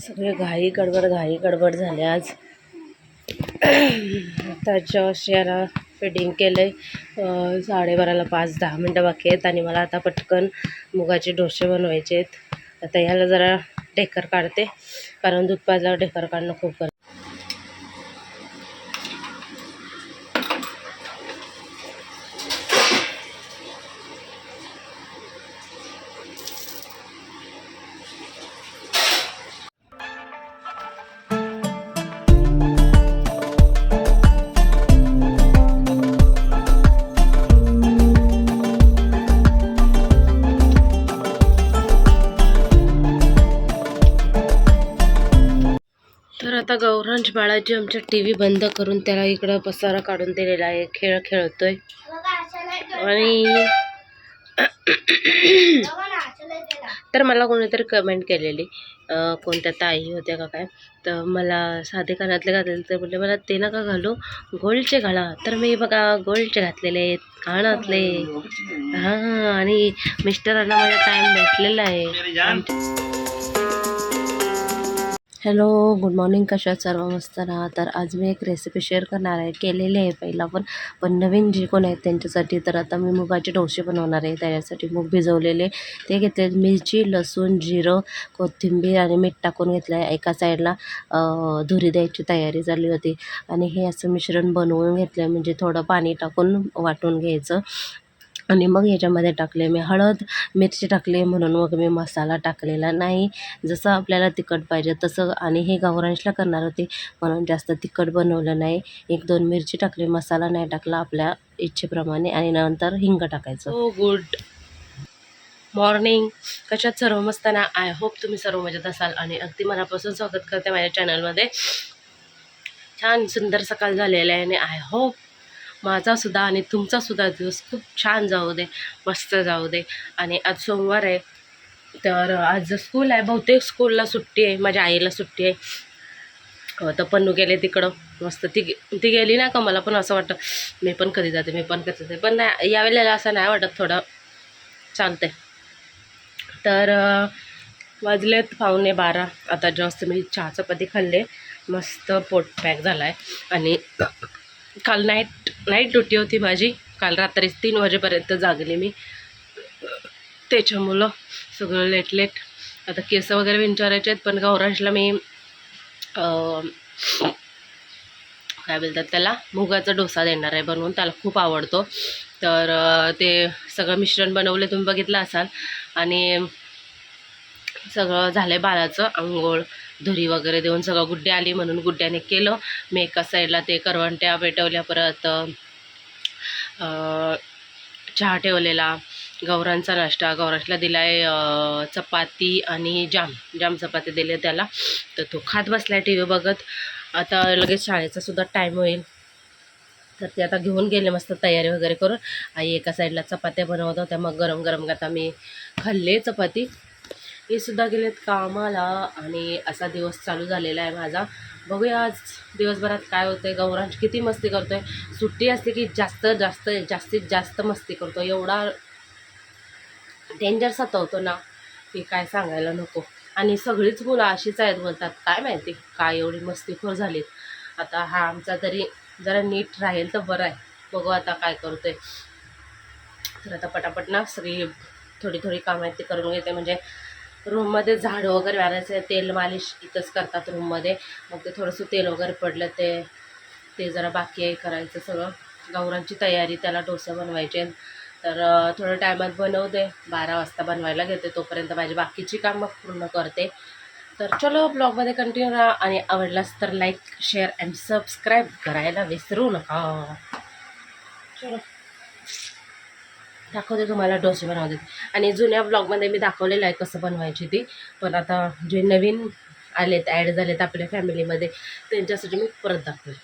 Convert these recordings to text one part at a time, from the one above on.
सगळे घाई गडबड घाई गडबड झाले आज. आता जॉश याला फिडिंग केलं आहे साडेबाराला पाच दहा मिनटं बाकी आहेत आणि मला आता पटकन मुगाचे डोसे बनवायचे आहेत आता ह्याला जरा ढेकर काढते कारण दूध पाजल्यावर ढेकर काढणं खूप गरजेचं गौरांश बाळाची आमच्या टी व्ही बंद करून त्याला इकडं पसारा काढून दिलेला आहे. खेळ खेळतोय. आणि तर मला कोणीतरी कमेंट केलेली कोणत्या ताई होत्या का काय? तर मला साधे कानातले घातलेले तर बोलले मला ते नका घालू गोल्डचे घाला. तर मी बघा गोल्डचे घातलेले आहेत कानातले. हां आणि मिस्टरांना माझा टाईम भेटलेला आहे. Hello good morning. कशा सर्व मस्त ना तर आज मी एक रेसिपी शेअर करणार आहे. केलेली आहे पहिला पण. पण नवीन जे कोण आहेत त्यांच्यासाठी तर आता मी मुगाचे डोसे बनवणार आहे. त्याच्यासाठी मूग भिजवलेले. ते घेतले मिरची लसूण जिरं कोथिंबीर आणि मीठ टाकून घेतलं आहे. एका साईडला धुरी द्यायची तयारी झाली होती. आणि हे असं मिश्रण बनवून घेतलं आहे म्हणजे थोडं पाणी टाकून वाटून घ्यायचं. आणि मग याच्यामध्ये टाकले मी हळद मिरची टाकली म्हणून मग मी मसाला टाकलेला नाही. जसं आपल्याला तिखट पाहिजे तसं आणि हे गावरांशला करणार होते म्हणून जास्त तिखट बनवलं नाही. एक दोन मिरची टाकली मसाला नाही टाकला आपल्या इच्छेप्रमाणे आणि नंतर हिंग टाकायचं. हो गुड मॉर्निंग कशात सर्व मस्त ना? आय होप तुम्ही सर्व मजेत असाल आणि अगदी मनापासून स्वागत करते माझ्या चॅनलमध्ये छान सुंदर सकाळ झालेला आहे आणि आय होप माझा सुद्धा आणि तुमचा सुद्धा दिवस खूप छान जाऊ दे मस्त जाऊ दे. आणि आज सोमवार आहे तर आज स्कूल आहे बहुतेक स्कूलला सुट्टी आहे माझ्या आईला सुट्टी आहे. तर पन्नू गेले तिकडं. मस्त ती गे- ती गेली ना का मला पण असं वाटतं मी पण कधी जाते मी पण कधी जाते. पण नाही यावेळेला असं नाही वाटत थोडं. चालतंय. तर वाजलेत पाहुणे बारा. आता जास्त मी चहा चपाती खाल्ले. मस्त पोट पॅक झाला आहे आणि काल नाईट नाईट ड्युटी होती माझी. काल रात्री तीन वाजेपर्यंत जागली मी. त्याच्यामुळं सगळं लेट लेट आता केस वगैरे विंचारायचे आहेत पण गौरांशला मी काय बोलतात त्याला मुगाचा डोसा देणार आहे बनवून. त्याला खूप आवडतो. तर ते सगळं मिश्रण बनवले तुम्ही बघितलं असाल. आणि सगळं झालं आहे बाळाचं आंघोळ. धुरी वगैरे देऊन सगळं गुड्डे आली म्हणून गुड्ड्याने केलं. मी एका साईडला ते करवंट्या पेटवल्या परत चहा ठेवलेला. गौरांचा नाश्ता गौरांशला दिला आहे चपाती आणि जाम जाम चपाती दिले त्याला. तर तो खात बसला आहे टी व्ही बघत. आता लगेच शाळेचा सुद्धा टाईम होईल. तर ते आता घेऊन गेले मस्त तयारी वगैरे करून. आई एका साईडला चपात्या बनवत होत्या. मग गरम गरम आता मी खाल्ले चपाती. हे सुद्धा गेलेत कामाला आणि असा दिवस चालू झालेला आहे माझा. बघूया आज दिवसभरात काय होतंय. गौरांश किती मस्ती करतोय. सुट्टी असते की जास्त जास्त जास्तीत जास्त मस्ती करतो एवढा डेंजर सतवतो ना की काय सांगायला नको. आणि सगळीच मुलं अशीच आहेत बोलतात काय माहिती काय एवढी मस्तीखोर झालीत. आता हा आमचा तरी जरा नीट राहील तर बरं आहे. बघू आता काय करतो आहे तर आता पटापट ना सगळी थोडी थोडी कामं आहेत ती करून घेते. म्हणजे रूममध्ये झाडं वगैरे मारायचं तेल मालिश इथंच करतात रूममध्ये. मग ते थोडंसं तेल वगैरे पडलं ते ते जरा बाकी आहे करायचं सगळं. गौरांची तयारी त्याला डोसे बनवायचे तर थोडं थोड्या टायमात बनवते. बारा वाजता बनवायला घेते तोपर्यंत माझी बाकीची कामं पूर्ण करते. तर चलो ब्लॉगमध्ये कंटिन्यू राहा. आणि आवडलास तर लाईक शेअर अँड सबस्क्राईब करायला विसरू नका. चलो. दाखवते तुम्हाला डोसे बनवते. आणि जुन्या ब्लॉगमध्ये मी दाखवलेलं आहे कसं बनवायची ती. पण आता जे नवीन आलेत ॲड झालेत आपल्या फॅमिलीमध्ये त्यांच्यासाठी मी परत दाखवेल.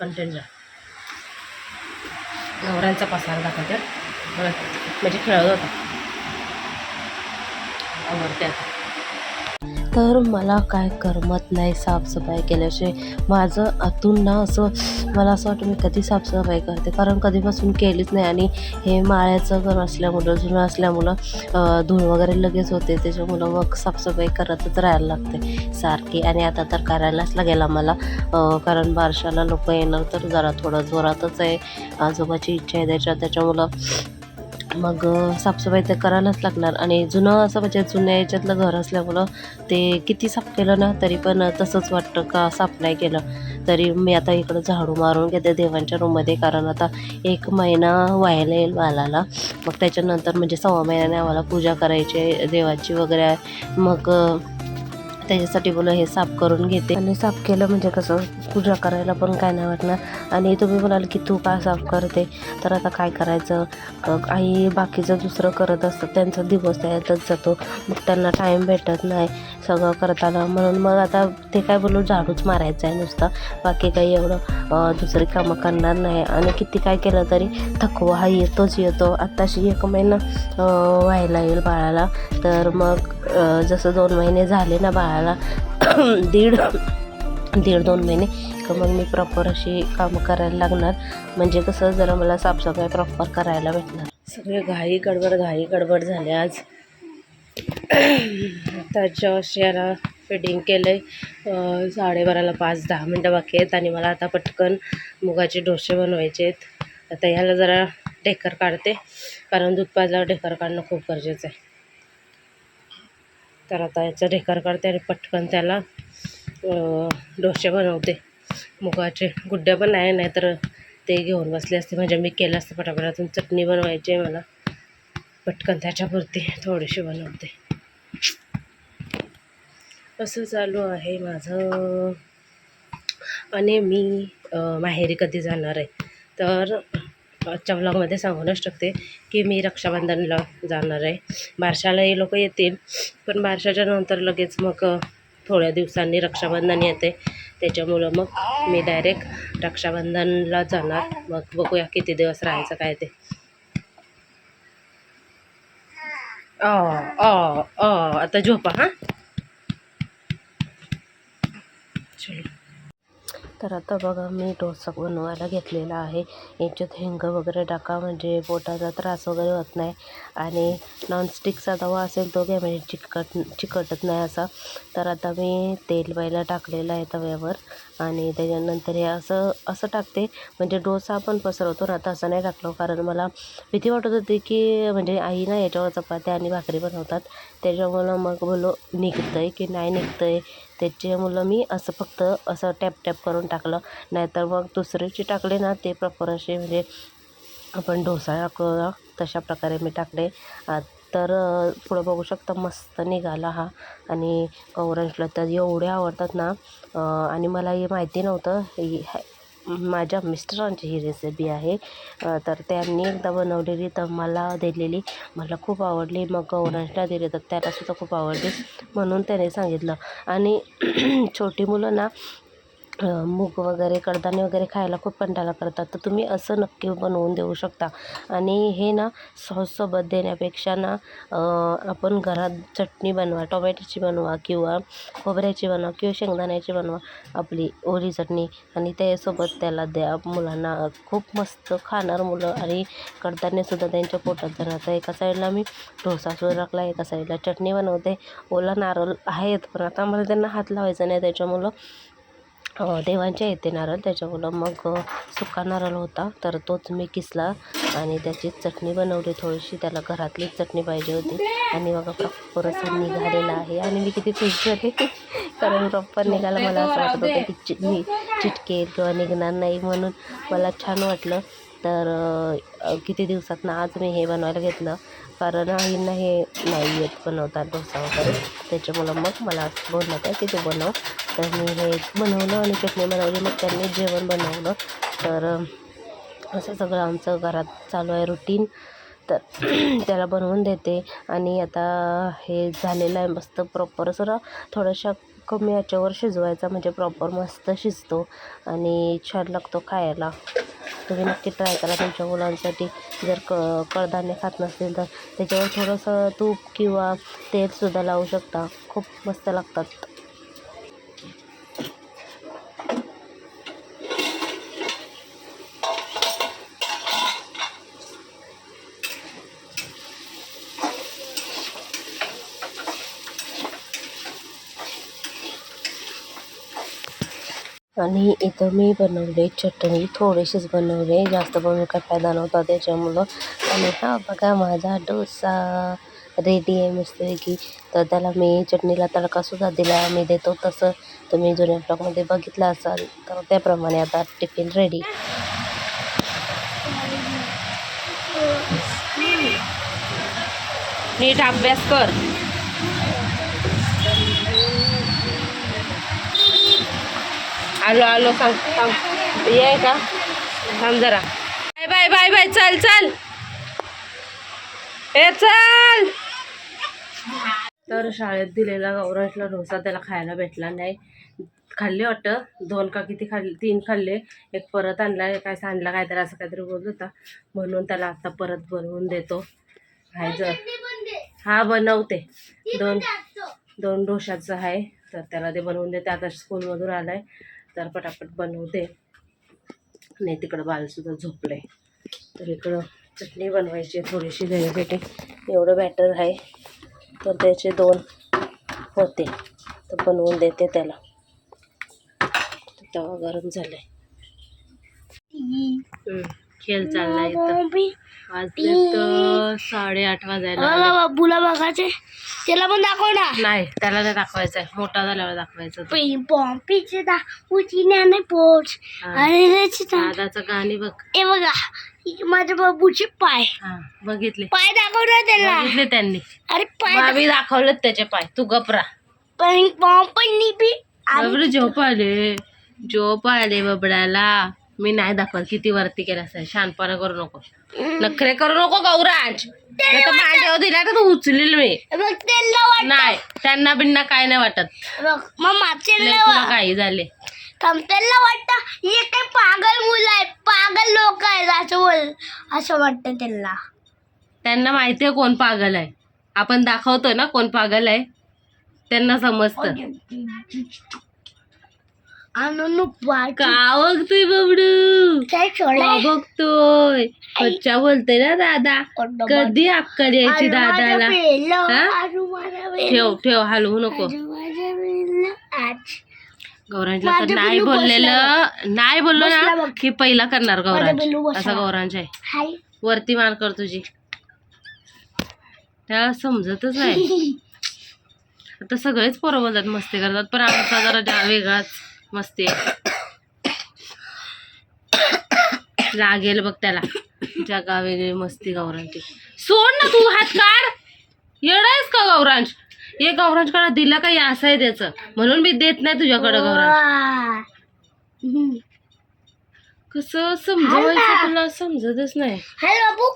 कंटेंट जा. नवऱ्यांचा पसार दाखवते. म्हणजे खेळत होता. आवडते आता. तर मला काय करमत नाही साफसफाई केल्याशिवाय. माझं आतून ना असं मला असं वाटतं मी कधी साफसफाई करते. कारण कधीपासून केलीच नाही आणि हे माळ्याचं घर असल्यामुळं जुनं असल्यामुळं धूळ वगैरे लगेच होते. त्याच्यामुळं मग साफसफाई करतच राहायला लागते सारखी. आणि आता तर करायलाच लागेल आम्हाला. कारण बारशाला लोक येणार तर जरा थोडं जोरातच आहे. आजोबाची इच्छा आहे त्याच्यात त्याच्यामुळं मग साफसफाई तर करायलाच लागणार. आणि जुनं असं म्हणजे जुन्या याच्यातलं घर असल्यामुळं ते किती साफ केलं ना तरी पण तसंच वाटतं का साफ नाही केलं. तरी मी आता इकडं झाडू मारून घेते देवांच्या रूममध्ये कारण आता एक महिना व्हायला येईल बालाला मग त्याच्यानंतर म्हणजे सव्वा महिन्याने आम्हाला पूजा करायची देवाची वगैरे मग त्याच्यासाठी बोला हे साफ करून घेते. आणि साफ केलं म्हणजे कसं पूजा करायला पण काय नाही वाटणार. आणि तुम्ही म्हणाल की तू का साफ करते? तर आता काय करायचं? आई बाकीचं दुसरं करत असतं त्यांचा दिवस त्यातच जातो. मग त्यांना टाईम भेटत नाही. सगळं करताना म्हणून मग आता ते काय बोलू झाडूच मारायचं आहे नुसतं. बाकी काही एवढं दुसरी कामं करणार नाही. आणि किती काय केलं तरी थकवा हा येतोच येतो. आत्ताशी एक महिना व्हायला येईल बाळाला. तर मग जसं दोन महिने झाले ना बाळाला दीड दीड दोन महिने का मग मी प्रॉपर अशी कामं करायला लागणार. म्हणजे कसं जरा मला साफसफाई प्रॉपर करायला भेटणार. सगळे घाई गडबड घाई गडबड झाले आज. त्याच्या याला फिडिंग केलं आहे साडेबाराला पाच दहा मिनटं बाकी आहेत आणि मला आता पटकन मुगाचे डोसे बनवायचे आहेत. आता ह्याला जरा ढेकर काढते कारण दूध पाजल्यावर ढेकर काढणं खूप गरजेचं आहे. तर आता याचं ढेकर काढते आणि पटकन त्याला डोसे बनवते. मुगाचे गुड्ड्या पण आहे नाही तर ते घेऊन बसले असते. म्हणजे मी केलं असतं पटापटातून चटणी बनवायची आहे मला. पटकन त्याच्यापुरती थोडीशी बनवते. असं चालू आहे माझं? आणि मी माहेरी कधी जाणार आहे? तर आजच्या ब्लॉगमध्ये सांगूनच टाकते की मी रक्षाबंधनला जाणार आहे. बारशाला हे लोक येतील पण बारशाच्या नंतर लगेच मग थोड्या दिवसांनी रक्षाबंधन येते. त्याच्यामुळं मग मी डायरेक्ट रक्षाबंधनला जाणार. मग बघूया किती दिवस राहायचं काय ते. अ आता झोपा हां? चलो तर आता बघा मी डोसा बनवायला घेतलेला आहे. याच्यात हिंग वगैरे टाका म्हणजे पोटाचा त्रास वगैरे होत नाही. आणि नॉनस्टिकचा तवा असेल तो घ्या म्हणजे चिकट चिकटत नाही असा. तर आता मी तेल पहिला टाकलेलं आहे तव्यावर आणि त्याच्यानंतर हे असं असं टाकते. म्हणजे डोसा आपण पसरवतो ना तसं नाही टाकलो. कारण मला भीती वाटत होती की म्हणजे आई ना याच्यावर चपात्या आणि भाकरी बनवतात. त्याच्यामुळं मग बोलो निघतं आहे की नाही निघतं आहे त्याच्यामुळं मी असं फक्त असं टॅप टॅप करून टाकलं. नाहीतर मग दुसऱ्याचे टाकले ना ते प्रॉपर असे म्हणजे आपण डोसा टाकू तशा प्रकारे मी टाकले. आत तर पुढं बघू शकता मस्त निघाला हा. आणि ऑरेंजला तर एवढे आवडतात ना. आणि मला हे माहिती नव्हतं ही माझ्या मिस्टरांची ही रेसिपी आहे. तर त्यांनी एकदा बनवलेली तर मला दिलेली. मला खूप आवडली. मग ओरंजला दिली तर त्यालासुद्धा खूप आवडली. म्हणून त्याने सांगितलं. आणि छोटी मुलं ना मूग वगैरे कडधान्य वगैरे खायला खूप कंटाळा करतात. तर तुम्ही असं नक्की बनवून देऊ शकता. आणि हे ना सॉससोबत देण्यापेक्षा ना आपण घरात चटणी बनवा टोमॅटोची बनवा किंवा खोबऱ्याची बनवा किंवा शेंगदाण्याची बनवा. आपली ओली चटणी आणि त्यासोबत त्याला द्या. मुलांना खूप मस्त खाणार मुलं आणि कडधान्यसुद्धा त्यांच्या पोटात जाणार. तर एका साईडला मी डोसासुद्धा टाकला एका साईडला चटणी बनवते. ओला नारळ आहेत पण आता मला त्यांना हात लावायचा नाही त्याच्यामुळं देवांच्या येते नारळ त्याच्यामुळं मग सुका नारळ होता. तर तोच मी किसला आणि त्याची चटणी बनवली थोडीशी. त्याला घरातलीच चटणी पाहिजे होती. आणि बघा प्रॉपर असं निघालेला आहे. आणि मी किती खुश झाले. कारण प्रॉपर निघाला मला असं वाटत होतं की चि मी चिटकेल किंवा निघणार नाही म्हणून मला छान वाटलं. तर किती किती दिवसातनं आज मी हे बनवायला घेतलं. कारण आईंना हे नाही येत बनवतात डोसा वगैरे. त्याच्यामुळं मग मला बोललं काय की तू बनव. तर मी हे बनवलं आणि चटणी बनवली. मग त्यांनी जेवण बनवलं. तर असं सगळं आमचं घरात चालू आहे रुटीन तर त्याला बनवून देते. आणि आता हे झालेलं आहे मस्त प्रॉपर असं थोडंशा कमी याच्यावर शिजवायचा म्हणजे प्रॉपर मस्त शिजतो आणि छान लागतो खायला. तुम्ही नक्की ट्राय करा तुमच्या मुलांसाठी. जर क कडधान्य खात नसतील तर त्याच्यावर थोडंसं तूप किंवा तेलसुद्धा लावू शकता. खूप मस्त लागतात. आणि इथं मी बनवले चटणी थोडीशीच बनवले जास्त बनवून काय फायदा नव्हता त्याच्यामुळं. आणि हा बघा माझा डोसा रेडी आहे मस्तपैकी तर त्याला मी चटणीला तडकासुद्धा दिला मी देतो तसं. तुम्ही जुन्या ब्लॉगमध्ये बघितलं असाल तर त्याप्रमाणे आता टिफिन रेडी नीट अभ्यास कर. आलो आलो सांग सांग ये का? थांब जरा. Bye bye bye bye. चल चल. ए चल. तर शाळेत दिलेला गौरांशला डोसा त्याला खायला भेटला नाही. खाल्ले वाटतं. दोन का किती खाल्ले? तीन खाल्ले. एक परत आणला काय सांडला काहीतरी असं काहीतरी बोलत होता. म्हणून त्याला आता परत बनवून देतो. खायचं हा बनवते. दोन दोन डोशाचं आहे. तर त्याला ते बनवून देते. आता स्कूलमधून आलाय. तर पटापट बनवते नाही तिकडं बालसुद्धा झोपलं आहे तर इकडं चटणी बनवायची आहे थोडीशी दह्यासाठी एवढं बॅटर आहे. तर त्याचे दोन होते. तर बनवून देते त्याला. तर तवा गरम झालाय. हम्म, खेळ चाललाय इथं. वाजले साडेआठ वाजायला. बाबूला बघायचे. त्याला पण दाखव ना. नाही त्याला नाही दाखवायचं आहे मोठा झाल्यावर दाखवायचं तो. पिं पॉम पिचे दा उची नाही पोच. अरे दादाचं गाणी बघ. ए बघा. माझ्या बाबूचे पाय. हा बघितले. पाय दाखव ना त्याला. बघितले त्यांनी. अरे पाय दा- मामी दाखवलेत त्याचे पाय. तू गपरा पिं पॉम पण निपी बबडे झोप आले. झोप आले बबड्याला मी नाही दाखवत. किती वरती केला असं शानपणा करू नको. नखरे करू नको गौराज. नाही तर मांडीवर दिला तर तू उचलील मी. बघ वाट नाही त्यांना बिन्ना काय नाही वाटत. बघ मग लय तुला काही झाले. त्याला वाटतं हे काय पागल मुलं आहे पागल लोक आहेत असं बोल असं वाटतं त्यांना. माहिती आहे कोण पागल आहे. आपण दाखवतो ना कोण पागल आहे. त्यांना समजतं. आणून का बघतोय बबडू? काय सोडा बघतोय? बच्चा बोलतोय ना दादा. कधी अक्कल यायची दादाला? हा? ठेव ठेव हलवू नको. गौरांजला तर माझं नाही बोललेलं. नाही बोललो बसला ना बघ. की पहिला करणार गौरांज बसला. असा गौरांज आहे. हाय. वरती मान कर तुझी. त्याला समजतच नाही. आता सगळेच पोरं बोलतात मस्ती करतात पण आमचा जरा जा वेगळाच. मस्ती आहे. लागेल बघ त्याला. जगा वेगळी मस्ती गौरांची. सोड ना तू हात काढ. येडायस का गौरांश? हे गौरांशकडे दिला काही असं आहे त्याचं? म्हणून मी देत नाही तुझ्याकडं गौरांश. कसं समजवायचं तुला? समजतच नाही. बाबू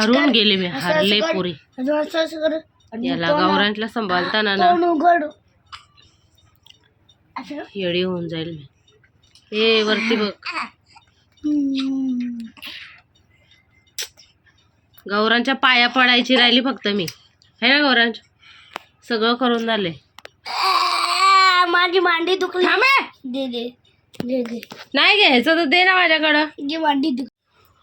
हरून गेले मी हारले. पुरी. याला गौरांशला सांभाळताना ना. येडी होऊन जाईल मी. ए वरती बघ. गौरांच्या पाया पडायची राहिली फक्त मी. है ना गौरांश? सगळं करून झाले. माझी मांडी दुखली. दे दे दे दे. नाही घ्यायचं तर दे ना माझ्याकडं. मांडी दुख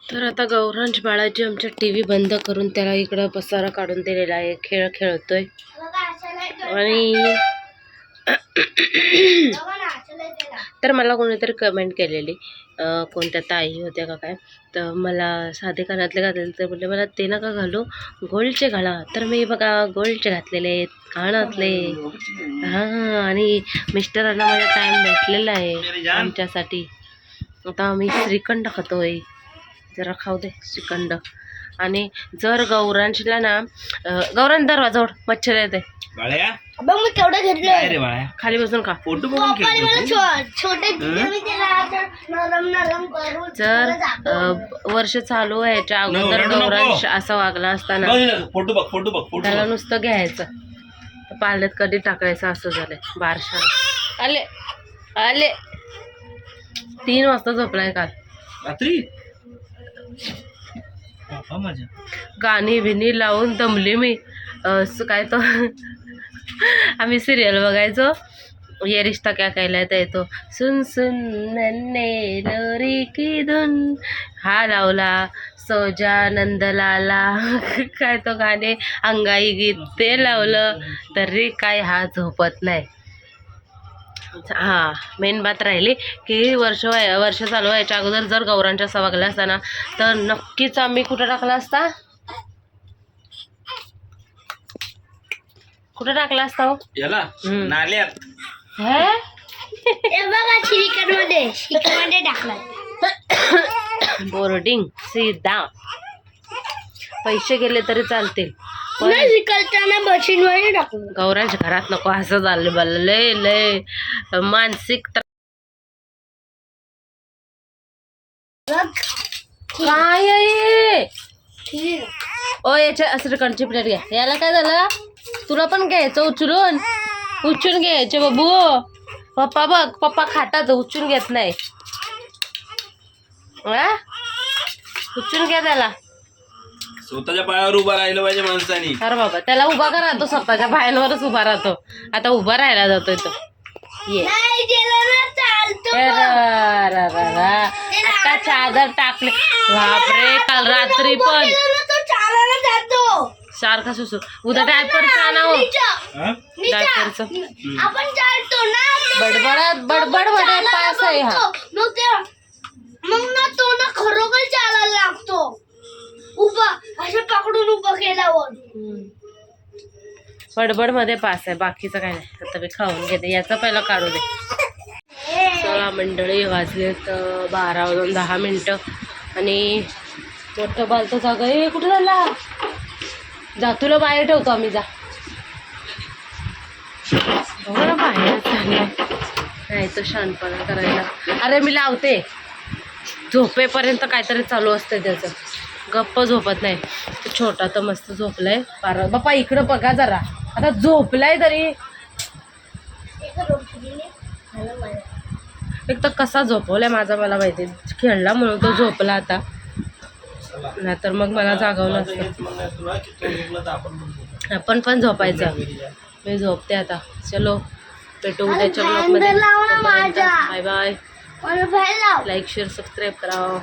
तर आता गौरांश बाळाची आमच्या टी व्ही बंद करून त्याला इकडं पसारा काढून दिलेला आहे. खेळ खेळतोय. आणि तर मला कोणीतरी कमेंट केलेली कोणत्या ताई होत्या का काय? तर मला साधे कानातले घातलेले तर म्हटले मला ते नका घालू गोल्डचे घाला. तर मी बघा गोल्डचे घातलेले आहेत कानातले. हां आणि मिस्टरांना माझा टाईम भेटलेला आहे आमच्यासाठी. आता आम्ही श्रीखंड खातोय. जरा खाऊ दे श्रीखंड. आणि जर गौरांशला ना अं, गौरांश दरवाजवळ मच्छर येते बाळ्या? बघ मी केवढं काय घेतलं रे बाळ्या? खाली बसून का फोटो बघून पप्पाने मला खेळतो छो- छोटे दिले मी त्याला असं नरम नरम करून जर त्याला दाखवलं. अं, वर्ष चालू व्हायच्या अगोदर रडू नको. गौरांश असा वागला असताना बघ ना, फोटो बघ फोटो बघ फोटो त्याला बघ. नुसतं घ्यायचं. तर पाण्यात कधी टाकायचं असं झालंय बारशा. आले आले. तीन वाजता झोपलाय काल. रात्री? गाणी बिनी लावून दमली मी. असं काय तो आम्ही सिरियल बघायचो. ये रिश्ता क्या कहलाता येतो सुन सुन नन्ने लोरी की धुन. हा लावला सोजा नंदलाला. काय तो गाणे अंगाई गीत ते लावलं. तरी काय हा झोपत नाही. हां मेन बात राहिली की वर्ष व्हाय वर्ष चालू व्हायच्या अगोदर जर गौरांच्या सवागल्या असताना तर नक्कीच आम्ही कुठं टाकला असता? कुठं टाकला असता हो? याला? हम्म. नाल्यात. बघा चिकनमध्ये चिकनमध्ये टाकला बोर्डिंग सीधा. पैसे गेले तरी चालतील. टाकलं गौरांच्या घरात नको असं झालं मला. लय लय. मानसिक काय आहे? ओ याच्या श्रीखंडची प्लेट घ्या. याला काय झालं? तुला पण घ्यायचं उचलून? उचलून घ्यायचे बाबू. पप्पा बघ पप्पा खातात उचलून घेत नाही. हा? उचलून घ्या त्याला. स्वतःच्या पायावर उभा राहिलं पाहिजे माणसानी. अरे बाबा त्याला उभा का राहतो स्वतःच्या बायांवरच उभा राहतो. आता उभा राहायला जातोय तो ये. नाही गेलं ना चालतो ए रा, रा, रा, रा. आता चादर टाकले. बापरे काल रात्री पण. केलं ना तो चालायला जातो. सारखा सुसू. उद्या डायपरचा आणा हो. नीचा, हा? नीचा. आपण चालतो ना आपल्या बडबडात बडबडमध्ये पास आहे हा. मग ते मग ना तो ना खरोखर चालायला लागतो उभा असं पकडून उभं केल्यावर बडबडमध्ये पास आहे बाकीचं काय नाही. आता मी खाऊन घेते. याचा पहिला काढू दे. चला मंडळी वाजलेत तर बारा वाजून दहा मिनटं. आणि मोठं बालतो जागा. ए कुठं झाला जा तुला बाहेर ठेवतो आम्ही जा. बघा बाहेर चाललाय नाही तो शानपणा करायला. अरे मी लावते. झोपेपर्यंत काहीतरी चालू असते त्याचं. गप्प झोपत नाही. तो छोटा तर मस्त झोपलाय. बारा बाप्पा इकडं बघा जरा. आता झोपलाय तरी. एक तर कसा झोपवलाय माझा मला माहिती खेळला म्हणून तो झोपला आता. नाहीतर मग मला जागवलं असतं. आपण पण झोपायचं. मी झोपते आता. चलो भेटू उद्याच्या ब्लॉगमध्ये. Bye bye. Like share subscribe करा